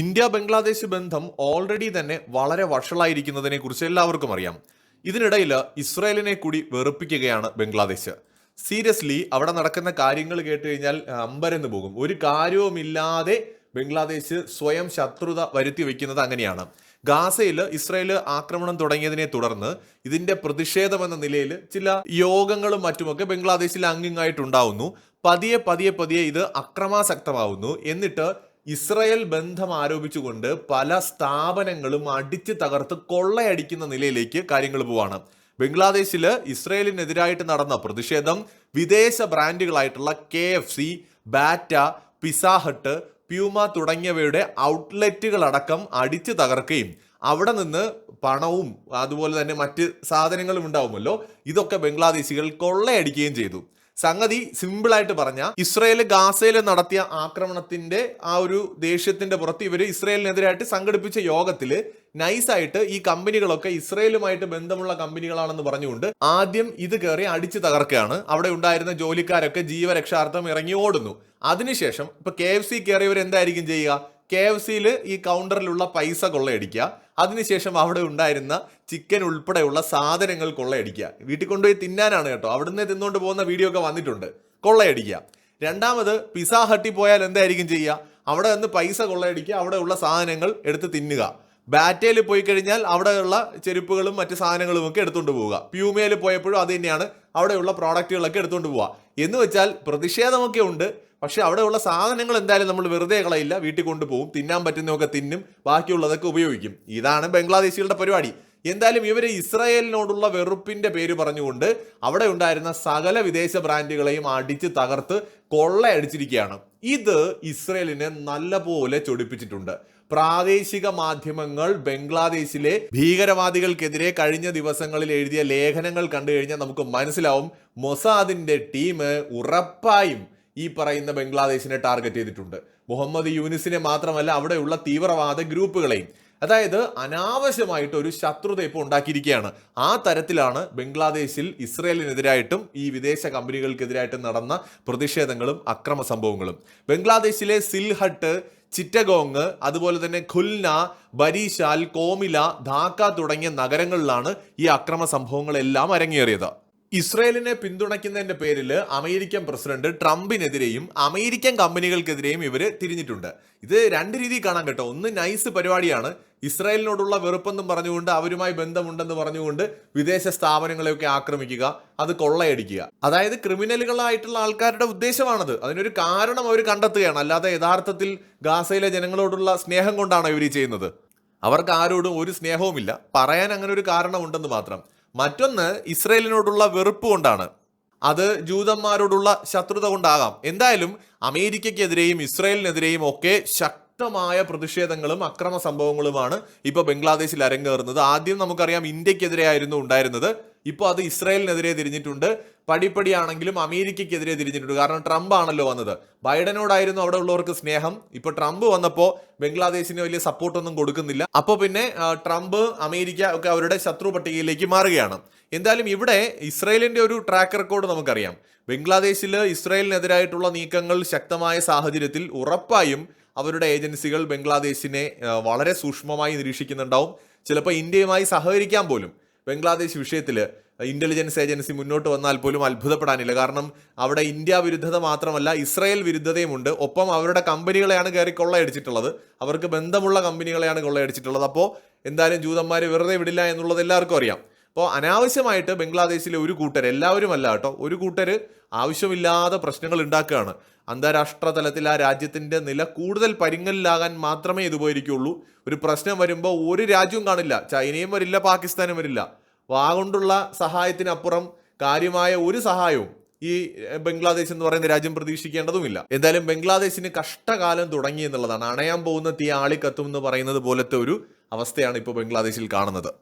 India Bangladesh ബന്ധം already തന്നെ വളരെ വഷളായിരിക്കുന്നതിനെ കുറിച്ച് എല്ലാവർക്കും അറിയാം. ഇതിനിടയിൽ ഇസ്രായേലിനെ കൂടി വെറുപ്പിക്കുകയാണ് ബംഗ്ലാദേശ്. സീരിയസ്ലി അവിടെ നടക്കുന്ന കാര്യങ്ങൾ കേട്ട് കഴിഞ്ഞാൽ അമ്പരന്ന് പോകും. ഒരു കാര്യവുമില്ലാതെ ബംഗ്ലാദേശ് സ്വയം ശത്രുത വരുത്തി വയ്ക്കുന്നത് അങ്ങനെയാണ്. ഗാസയിൽ ഇസ്രായേൽ ആക്രമണം തുടങ്ങിയതിനെ തുടർന്ന് ഇതിന്റെ പ്രതിഷേധം എന്ന നിലയിൽ ചില യോഗങ്ങളും മറ്റുമൊക്കെ ബംഗ്ലാദേശിൽ അങ്ങിങ്ങായിട്ടുണ്ടാവുന്നു. പതിയെ പതിയെ പതിയെ ഇത് അക്രമാസക്തമാവുന്നു. എന്നിട്ട് ഇസ്രയേൽ ബന്ധം ആരോപിച്ചുകൊണ്ട് പല സ്ഥാപനങ്ങളും അടിച്ചു തകർത്ത് കൊള്ളയടിക്കുന്ന നിലയിലേക്ക് കാര്യങ്ങൾ പോവാണ്. ബംഗ്ലാദേശിൽ ഇസ്രയേലിനെതിരായിട്ട് നടന്ന പ്രതിഷേധം വിദേശ ബ്രാൻഡുകളായിട്ടുള്ള K F C Bata Pizza Hut Puma തുടങ്ങിയവയുടെ ഔട്ട്ലെറ്റുകൾ അടക്കം അടിച്ചു തകർക്കുകയും അവിടെ നിന്ന് പണവും അതുപോലെ തന്നെ മറ്റ് സാധനങ്ങളും ഉണ്ടാവുമല്ലോ. ഇതൊക്കെ ബംഗ്ലാദേശികൾ കൊള്ളയടിക്കുകയും ചെയ്തു. സംഗതി സിമ്പിൾ ആയിട്ട് പറഞ്ഞ ഇസ്രയേൽ ഗാസയിൽ നടത്തിയ ആക്രമണത്തിന്റെ ആ ഒരു ദേഷ്യത്തിന്റെ പുറത്ത് ഇവർ ഇസ്രയേലിനെതിരായിട്ട് സംഘടിപ്പിച്ച യോഗത്തിൽ നൈസായിട്ട് ഈ കമ്പനികളൊക്കെ ഇസ്രയേലുമായിട്ട് ബന്ധമുള്ള കമ്പനികളാണെന്ന് പറഞ്ഞുകൊണ്ട് ആദ്യം ഇത് കയറി അടിച്ചു തകർക്കുകയാണ്. അവിടെ ഉണ്ടായിരുന്ന ജോലിക്കാരൊക്കെ ജീവരക്ഷാർത്ഥം ഇറങ്ങി ഓടുന്നു. അതിനുശേഷം ഇപ്പൊ കെ എഫ് സി കയറിയവർ എന്തായിരിക്കും ചെയ്യുക? കെ എഫ് സിയിൽ ഈ കൗണ്ടറിലുള്ള പൈസ കൊള്ളയടിക്കുക. അതിനുശേഷം അവിടെ ഉണ്ടായിരുന്ന ചിക്കൻ ഉൾപ്പെടെയുള്ള സാധനങ്ങൾ കൊള്ളയടിക്കുക. വീട്ടിൽ കൊണ്ടുപോയി തിന്നാനാണ് കേട്ടോ. അവിടുന്ന് തിന്നുകൊണ്ട് പോകുന്ന വീഡിയോ ഒക്കെ വന്നിട്ടുണ്ട്. കൊള്ളയടിക്കുക. രണ്ടാമത് പിസ ഹട്ടി പോയാൽ എന്തായിരിക്കും ചെയ്യുക? അവിടെ നിന്ന് പൈസ കൊള്ളയടിക്കുക. അവിടെയുള്ള സാധനങ്ങൾ എടുത്ത് തിന്നുക. ബാറ്റയിൽ പോയി കഴിഞ്ഞാൽ അവിടെയുള്ള ചെരുപ്പുകളും മറ്റ് സാധനങ്ങളും ഒക്കെ എടുത്തുകൊണ്ട് പോവുക. പ്യൂമയിൽ പോയപ്പോഴും അത് തന്നെയാണ്. അവിടെയുള്ള പ്രോഡക്റ്റുകളൊക്കെ എടുത്തുകൊണ്ട് പോവുക. എന്ന് വെച്ചാൽ പ്രതിഷേധമൊക്കെ ഉണ്ട്. പക്ഷെ അവിടെയുള്ള സാധനങ്ങൾ എന്തായാലും നമ്മൾ വെറുതെ കളയില്ല. വീട്ടിൽ കൊണ്ടുപോകും. തിന്നാൻ പറ്റുന്നതൊക്കെ തിന്നും. ബാക്കിയുള്ളതൊക്കെ ഉപയോഗിക്കും. ഇതാണ് ബംഗ്ലാദേശികളുടെ പരിപാടി. എന്തായാലും ഇവർ ഇസ്രായേലിനോടുള്ള വെറുപ്പിന്റെ പേര് പറഞ്ഞുകൊണ്ട് അവിടെ ഉണ്ടായിരുന്ന സകല വിദേശ ബ്രാൻഡുകളെയും അടിച്ച് തകർത്ത് കൊള്ളയടിച്ചിരിക്കുകയാണ്. ഇത് ഇസ്രയേലിനെ നല്ലപോലെ ചൊടിപ്പിച്ചിട്ടുണ്ട്. പ്രാദേശിക മാധ്യമങ്ങൾ ബംഗ്ലാദേശിലെ ഭീകരവാദികൾക്കെതിരെ കഴിഞ്ഞ ദിവസങ്ങളിൽ എഴുതിയ ലേഖനങ്ങൾ കണ്ടു കഴിഞ്ഞാൽ നമുക്ക് മനസ്സിലാവും. മൊസാദിന്റെ ടീം ഉറപ്പായും ഈ പറയുന്ന ബംഗ്ലാദേശിനെ ടാർഗറ്റ് ചെയ്തിട്ടുണ്ട്. മുഹമ്മദ് യൂനിസിനെ മാത്രമല്ല അവിടെയുള്ള തീവ്രവാദ ഗ്രൂപ്പുകളെയും. അതായത് അനാവശ്യമായിട്ട് ഒരു ശത്രുത ഇപ്പോൾ ഉണ്ടാക്കിയിരിക്കുകയാണ്. ആ തരത്തിലാണ് ബംഗ്ലാദേശിൽ ഇസ്രയേലിനെതിരായിട്ടും ഈ വിദേശ കമ്പനികൾക്കെതിരായിട്ടും നടന്ന പ്രതിഷേധങ്ങളും അക്രമ സംഭവങ്ങളും. ബംഗ്ലാദേശിലെ സിൽഹട്ട് ചിറ്റഗോങ് അതുപോലെ തന്നെ ഖുൽന ബരീശാൽ കോമില ധാക്ക തുടങ്ങിയ നഗരങ്ങളിലാണ് ഈ അക്രമ സംഭവങ്ങളെല്ലാം അരങ്ങേറിയത്. ഇസ്രയേലിനെ പിന്തുണയ്ക്കുന്നതിന്റെ പേരിൽ അമേരിക്കൻ പ്രസിഡന്റ് ട്രംപിനെതിരെയും അമേരിക്കൻ കമ്പനികൾക്കെതിരെയും ഇവർ തിരിഞ്ഞിട്ടുണ്ട്. ഇത് രണ്ട് രീതിയിൽ കാണാൻ കേട്ടോ. ഒന്ന് നൈസ് പരിപാടിയാണ്. ഇസ്രായേലിനോടുള്ള വെറുപ്പെന്നും പറഞ്ഞുകൊണ്ട് അവരുമായി ബന്ധമുണ്ടെന്ന് പറഞ്ഞുകൊണ്ട് വിദേശ സ്ഥാപനങ്ങളെയൊക്കെ ആക്രമിക്കുക അത് കൊള്ളയടിക്കുക. അതായത് ക്രിമിനലുകളായിട്ടുള്ള ആൾക്കാരുടെ ഉദ്ദേശമാണത്. അതിനൊരു കാരണം അവർ കണ്ടെത്തുകയാണ്. അല്ലാതെ യഥാർത്ഥത്തിൽ ഗാസയിലെ ജനങ്ങളോടുള്ള സ്നേഹം കൊണ്ടാണ് ഇവർ ചെയ്യുന്നത്. അവർക്ക് ആരോടും ഒരു സ്നേഹവുമില്ല. പറയാൻ അങ്ങനെ ഒരു കാരണമുണ്ടെന്ന് മാത്രം. മറ്റൊന്ന് ഇസ്രയേലിനോടുള്ള വെറുപ്പ് കൊണ്ടാണ്. അത് ജൂതന്മാരോടുള്ള ശത്രുത കൊണ്ടാകാം. എന്തായാലും അമേരിക്കയ്ക്കെതിരെയും ഇസ്രയേലിനെതിരെയും ഒക്കെ ശക്തമായ പ്രതിഷേധങ്ങളും അക്രമ സംഭവങ്ങളുമാണ് ഇപ്പൊ ബംഗ്ലാദേശിൽ അരങ്ങേറുന്നത്. ആദ്യം നമുക്കറിയാം ഇന്ത്യക്കെതിരെയായിരുന്നു ഉണ്ടായിരുന്നത്. ഇപ്പോൾ അത് ഇസ്രായേലിനെതിരെ തിരിഞ്ഞിട്ടുണ്ട്. പടിപ്പടിയാണെങ്കിലും അമേരിക്കയ്ക്കെതിരെ തിരിഞ്ഞിട്ടുണ്ട്. കാരണം ട്രംപ് ആണല്ലോ വന്നത്. ബൈഡനോടായിരുന്നു അവിടെ ഉള്ളവർക്ക് സ്നേഹം. ഇപ്പോൾ ട്രംപ് വന്നപ്പോൾ ബംഗ്ലാദേശിന് വലിയ സപ്പോർട്ടൊന്നും കൊടുക്കുന്നില്ല. അപ്പോൾ പിന്നെ ട്രംപ് അമേരിക്ക ഒക്കെ അവരുടെ ശത്രു പട്ടികയിലേക്ക് മാറുകയാണ്. എന്തായാലും ഇവിടെ ഇസ്രായേലിന്റെ ഒരു ട്രാക്ക് റെക്കോർഡ് നമുക്കറിയാം. ബംഗ്ലാദേശിൽ ഇസ്രായേലിനെതിരായിട്ടുള്ള നീക്കങ്ങൾ ശക്തമായ സാഹചര്യത്തിൽ ഉറപ്പായും അവരുടെ ഏജൻസികൾ ബംഗ്ലാദേശിനെ വളരെ സൂക്ഷ്മമായി നിരീക്ഷിക്കുന്നുണ്ടാവും. ചിലപ്പോൾ ഇന്ത്യയുമായി സഹകരിക്കാൻ പോലും ബംഗ്ലാദേശ് വിഷയത്തിൽ ഇന്റലിജൻസ് ഏജൻസി മുന്നോട്ട് വന്നാൽ പോലും അത്ഭുതപ്പെടാനില്ല. കാരണം അവിടെ ഇന്ത്യ വിരുദ്ധത മാത്രമല്ല ഇസ്രായേൽ വിരുദ്ധതയുമുണ്ട് ഒപ്പം അവരുടെ കമ്പനികളെയാണ് കയറി കൊള്ളയടിച്ചിട്ടുള്ളത്. അവർക്ക് ബന്ധമുള്ള കമ്പനികളെയാണ് കൊള്ളയടിച്ചിട്ടുള്ളത്. അപ്പോൾ എന്തായാലും ജൂതന്മാർ വെറുതെ വിടില്ല എന്നുള്ളത് എല്ലാവർക്കും അറിയാം. അപ്പോൾ അനാവശ്യമായിട്ട് ബംഗ്ലാദേശിലെ ഒരു കൂട്ടർ എല്ലാവരും അല്ല കേട്ടോ ഒരു കൂട്ടർ ആവശ്യമില്ലാതെ പ്രശ്നങ്ങൾ ഉണ്ടാക്കുകയാണ്. അന്താരാഷ്ട്ര തലത്തിൽ ആ രാജ്യത്തിന്റെ നില കൂടുതൽ പരിങ്ങലിലാകാൻ മാത്രമേ ഇത് ഉപകരിക്കുള്ളൂ ഒരു പ്രശ്നം വരുമ്പോൾ ഒരു രാജ്യവും കാണില്ല. ചൈനയും വരില്ല പാകിസ്ഥാനും വരില്ല. വാഗൊണ്ടുള്ള സഹായത്തിനപ്പുറം കാര്യമായ ഒരു സഹായവും ഈ ബംഗ്ലാദേശ് എന്ന് പറയുന്ന രാജ്യം പ്രതീക്ഷിക്കേണ്ടതുമില്ല. എന്തായാലും ബംഗ്ലാദേശിന് കഷ്ടകാലം തുടങ്ങി എന്നുള്ളതാണ്. അണയാൻ പോകുന്ന തീ ആളിക്കത്തും എന്ന് പറയുന്നത് പോലത്തെ ഒരു അവസ്ഥയാണ് ഇപ്പോൾ ബംഗ്ലാദേശിൽ കാണുന്നത്.